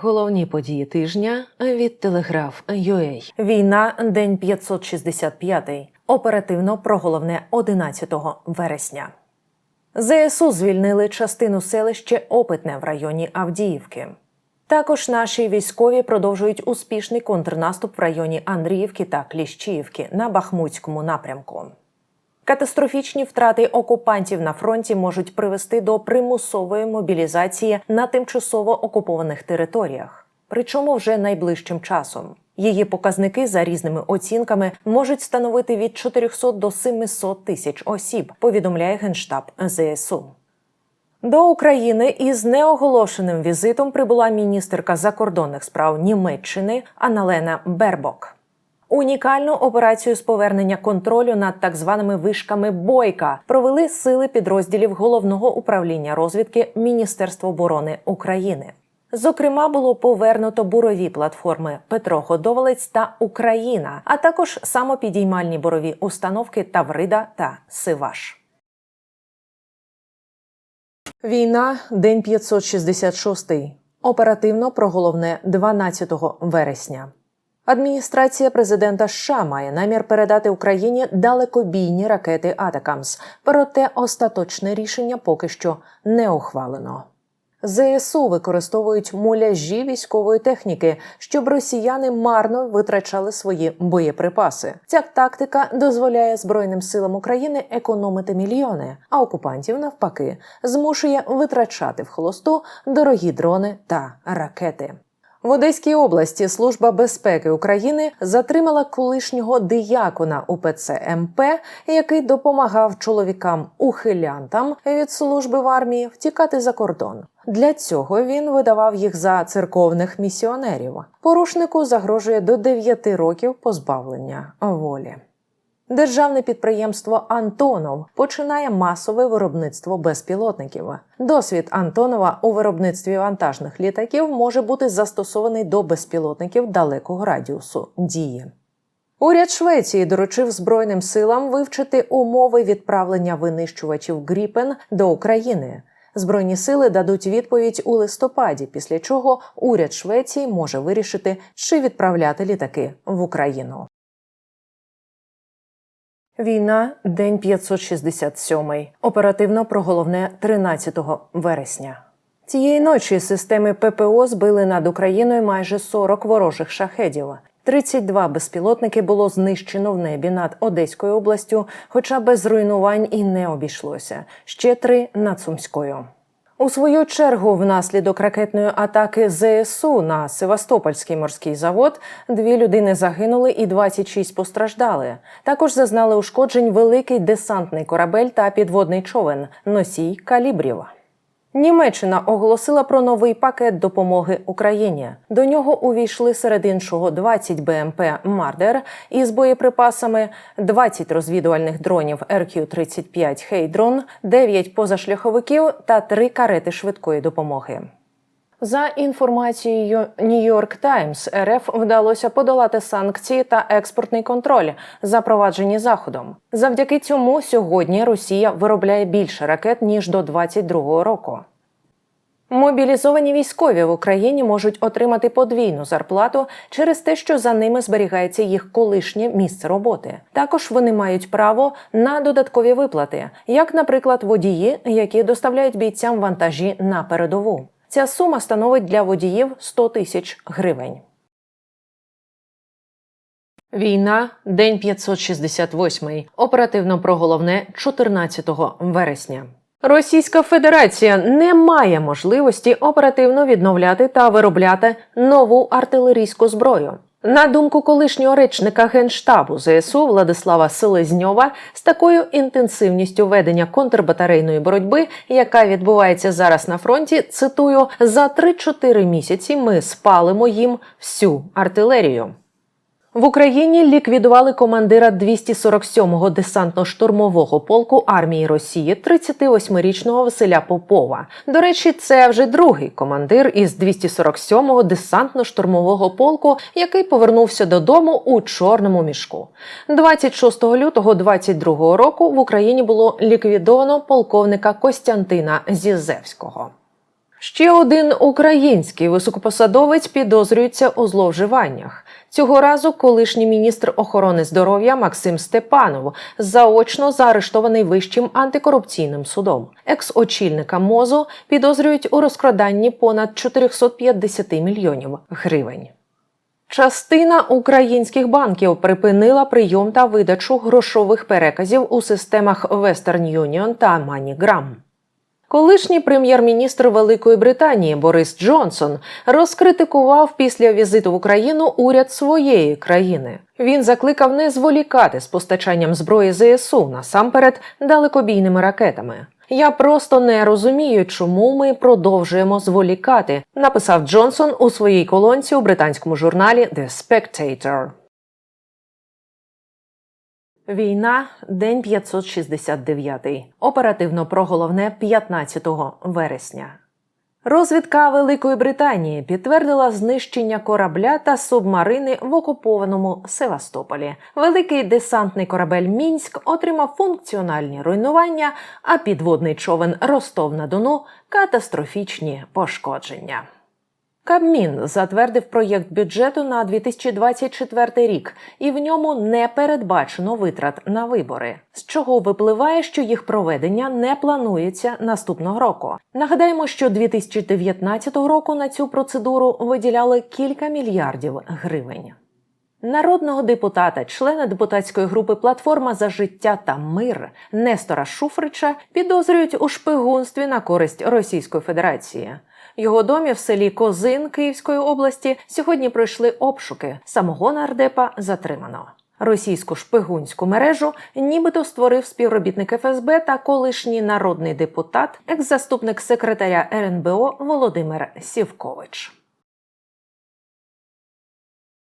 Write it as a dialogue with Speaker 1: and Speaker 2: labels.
Speaker 1: Головні події тижня від Телеграф UA. Війна, день 565. Оперативно про головне 11 вересня. ЗСУ звільнили частину селища Опитне в районі Авдіївки. Також наші військові продовжують успішний контрнаступ в районі Андріївки та Кліщіївки на Бахмутському напрямку. Катастрофічні втрати окупантів на фронті можуть привести до примусової мобілізації на тимчасово окупованих територіях, причому вже найближчим часом. Її показники за різними оцінками можуть становити від 400 до 700 тисяч осіб, повідомляє генштаб ЗСУ. До України із неоголошеним візитом прибула міністерка закордонних справ Німеччини Аналена Бербок. Унікальну операцію з повернення контролю над так званими вишками бойка провели сили підрозділів головного управління розвідки Міністерства оборони України. Зокрема, було повернуто бурові платформи Петро Ходоволець та Україна, а також самопідіймальні бурові установки Таврида та Сиваш. Війна, день 566. Оперативно про головне 12 вересня. Адміністрація президента США має намір передати Україні далекобійні ракети Атакамс, проте остаточне рішення поки що не ухвалено. ЗСУ використовують муляжі військової техніки, щоб росіяни марно витрачали свої боєприпаси. Ця тактика дозволяє Збройним силам України економити мільйони, а окупантів навпаки змушує витрачати в холосту дорогі дрони та ракети. В Одеській області Служба безпеки України затримала колишнього диякона УПЦ МП, який допомагав чоловікам-ухилянтам від служби в армії втікати за кордон. Для цього він видавав їх за церковних місіонерів. Порушнику загрожує до 9 років позбавлення волі. Державне підприємство Антонов починає масове виробництво безпілотників. Досвід Антонова у виробництві вантажних літаків може бути застосований до безпілотників далекого радіусу дії. Уряд Швеції доручив Збройним силам вивчити умови відправлення винищувачів Гріпен до України. Збройні сили дадуть відповідь у листопаді, після чого уряд Швеції може вирішити, чи відправляти літаки в Україну. Війна, день 567. Оперативно про головне 13 вересня. Цієї ночі системи ППО збили над Україною майже 40 ворожих шахедів. 32 безпілотники було знищено в небі над Одеською областю, хоча без руйнувань і не обійшлося. Ще три над Сумською. У свою чергу, внаслідок ракетної атаки ЗСУ на Севастопольський морський завод дві людини загинули і 26 постраждали. Також зазнали ушкоджень великий десантний корабель та підводний човен носій калібрів. Німеччина оголосила про новий пакет допомоги Україні. До нього увійшли серед іншого 20 БМП Мардер із боєприпасами, 20 розвідувальних дронів РК-35 Хейдрон, 9 позашляховиків та 3 карети швидкої допомоги. За інформацією New York Times, РФ вдалося подолати санкції та експортний контроль, запроваджені заходом. Завдяки цьому сьогодні Росія виробляє більше ракет ніж до 22-го року. Мобілізовані військові в Україні можуть отримати подвійну зарплату через те, що за ними зберігається їх колишнє місце роботи. Також вони мають право на додаткові виплати, як, наприклад, водії, які доставляють бійцям вантажі на передову. Ця сума становить для водіїв 100 тисяч гривень. Війна, день 568. Оперативно про головне 14 вересня. Російська Федерація не має можливості оперативно відновляти та виробляти нову артилерійську зброю. На думку колишнього речника генштабу ЗСУ Владислава Селезньова, з такою інтенсивністю ведення контрбатарейної боротьби, яка відбувається зараз на фронті, цитую за 3-4 місяці ми спалимо їм всю артилерію. В Україні ліквідували командира 247-го десантно-штурмового полку армії Росії 38-річного Василя Попова. До речі, це вже другий командир із 247-го десантно-штурмового полку, який повернувся додому у чорному мішку. 26 лютого 22 року в Україні було ліквідовано полковника Костянтина Зізевського. Ще один український високопосадовець підозрюється у зловживаннях. Цього разу колишній міністр охорони здоров'я Максим Степанов заочно заарештований вищим антикорупційним судом. Екс-очільника МОЗу підозрюють у розкраданні понад 450 мільйонів гривень. Частина українських банків припинила прийом та видачу грошових переказів у системах Western Union та MoneyGram. Колишній прем'єр-міністр Великої Британії Борис Джонсон розкритикував після візиту в Україну уряд своєї країни. Він закликав не зволікати з постачанням зброї ЗСУ насамперед далекобійними ракетами. Я просто не розумію, чому ми продовжуємо зволікати, написав Джонсон у своїй колонці у британському журналі The Spectator. Війна, день 569. Оперативно про головне 15 вересня. Розвідка Великої Британії підтвердила знищення корабля та субмарини в окупованому Севастополі. Великий десантний корабель Мінськ отримав функціональні руйнування, а підводний човен Ростов на Дону катастрофічні пошкодження. Кабмін затвердив проєкт бюджету на 2024 рік, і в ньому не передбачено витрат на вибори, з чого випливає, що їх проведення не планується наступного року. Нагадаємо, що 2019 року на цю процедуру виділяли кілька мільярдів гривень. Народного депутата, члена депутатської групи Платформа за життя та мир Нестора Шуфрича підозрюють у шпигунстві на користь Російської Федерації. Його домі в селі Козин Київської області сьогодні пройшли обшуки. Самого нардепа затримано. Російську шпигунську мережу нібито створив співробітник ФСБ та колишній народний депутат, екс-заступник секретаря РНБО Володимир Сівкович.